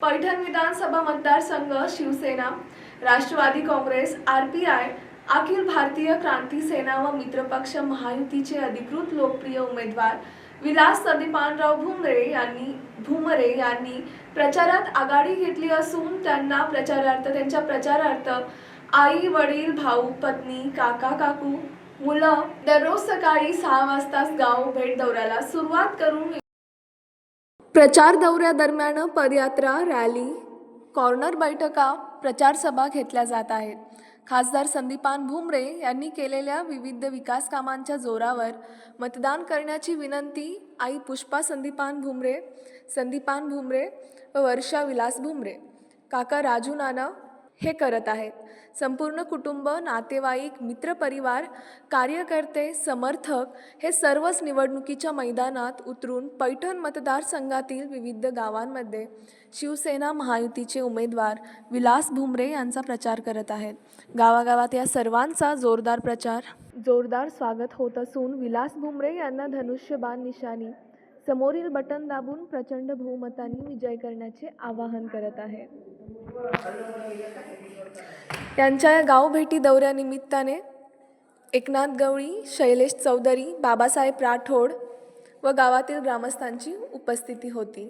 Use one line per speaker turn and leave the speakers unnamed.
पैठण विधानसभा मतदारसंघ Shivsena Rashtrawadi Congress R P I Akhil Bharatiya Kranti Sena व मित्रपक्ष महायुतीचे अधिकृत लोकप्रिय उमेदवार विलास संदीपानराव भुमरे यांनी भुमरे यांनी प्रचारात आघाडी घेतली असून त्यांना प्रचारार्थ त्यांच्या प्रचारार्थ आई वडील भाऊ पत्नी काका काकू मुलं दररोज सकाळी सहा वाजताच गाव भेट दौऱ्याला सुरुवात करून प्रचार दौऱ्यादरम्यान पदयात्रा रॅली कॉर्नर बैठका प्रचारसभा घेतल्या जात आहेत. खासदार संदीपान भुमरे यांनी केलेल्या विविध विकास कामांच्या जोरावर मतदान करण्याची विनंती आई पुष्पा संदीपान भुमरे संदीपान भुमरे व वर्षा विलास भुमरे काका राजू नाना हे करत आहेत. संपूर्ण कुटुंब नातेवाईक मित्रपरिवार कार्यकर्ते समर्थक हे सर्वच निवडणुकीच्या मैदानात उतरून पैठण मतदारसंघातील विविध गावांमध्ये शिवसेना महायुतीचे उमेदवार विलास भुमरे यांचा प्रचार करत आहेत. गावागावात या सर्वांचा जोरदार प्रचार. जोरदार स्वागत होत असून विलास भुमरे यांना धनुष्यबाण निशाणी समोरील बटन दाबून प्रचंड बहुमतांनी विजय करण्याचे आवाहन करत आहे त्यांच्या या गावभेटी दौऱ्यानिमित्ताने एकनाथ गवळी शैलेश चौधरी बाबासाहेब राठोड व गावातील ग्रामस्थांची उपस्थिती होती.